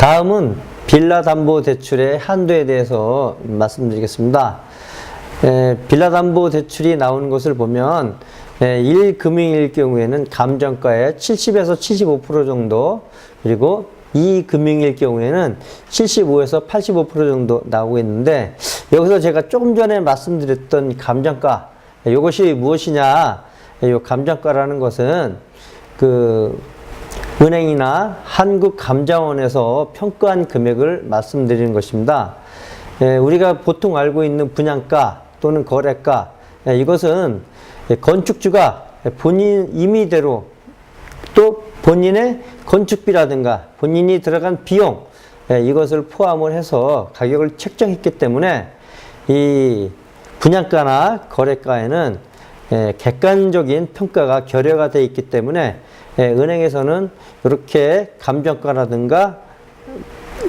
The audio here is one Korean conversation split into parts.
다음은 빌라 담보 대출의 한도에 대해서 말씀드리겠습니다. 에, 빌라 담보 대출이 나오는 것을 보면 에, 1금융일 경우에는 감정가의 70에서 75% 정도 그리고 2금융일 경우에는 75에서 85% 정도 나오고 있는데 여기서 제가 조금 전에 말씀드렸던 감정가 이것이 무엇이냐 이 감정가라는 것은 그 은행이나 한국감정원에서 평가한 금액을 말씀드리는 것입니다. 예, 우리가 보통 알고 있는 분양가 또는 거래가 예, 이것은 건축주가 본인 임의대로 또 본인의 건축비라든가 본인이 들어간 비용 예, 이것을 포함을 해서 가격을 책정했기 때문에 이 분양가나 거래가에는 예, 객관적인 평가가 결여가 되어 있기 때문에 예, 은행에서는 이렇게 감정가라든가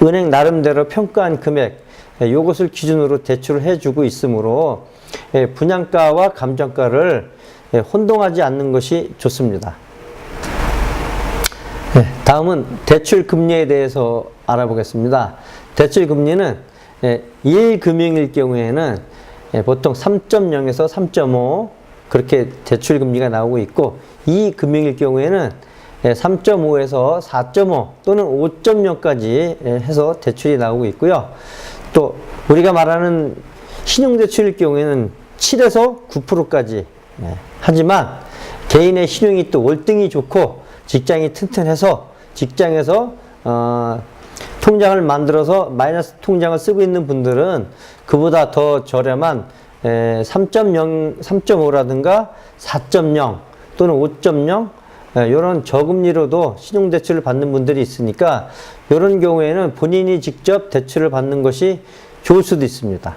은행 나름대로 평가한 금액 예, 이것을 기준으로 대출을 해주고 있으므로 예, 분양가와 감정가를 예, 혼동하지 않는 것이 좋습니다. 네, 다음은 대출 금리에 대해서 알아보겠습니다. 대출 금리는 1금융일 경우에는 예, 보통 3.0에서 3.5 그렇게 대출 금리가 나오고 있고 2금융일 경우에는 3.5에서 4.5 또는 5.0까지 해서 대출이 나오고 있고요. 또 우리가 말하는 신용대출일 경우에는 7에서 9%까지 하지만 개인의 신용이 또 월등히 좋고 직장이 튼튼해서 직장에서 어, 통장을 만들어서 마이너스 통장을 쓰고 있는 분들은 그보다 더 저렴한 3.0, 3.5라든가 4.0 또는 5.0 이런 저금리로도 신용대출을 받는 분들이 있으니까 이런 경우에는 본인이 직접 대출을 받는 것이 좋을 수도 있습니다.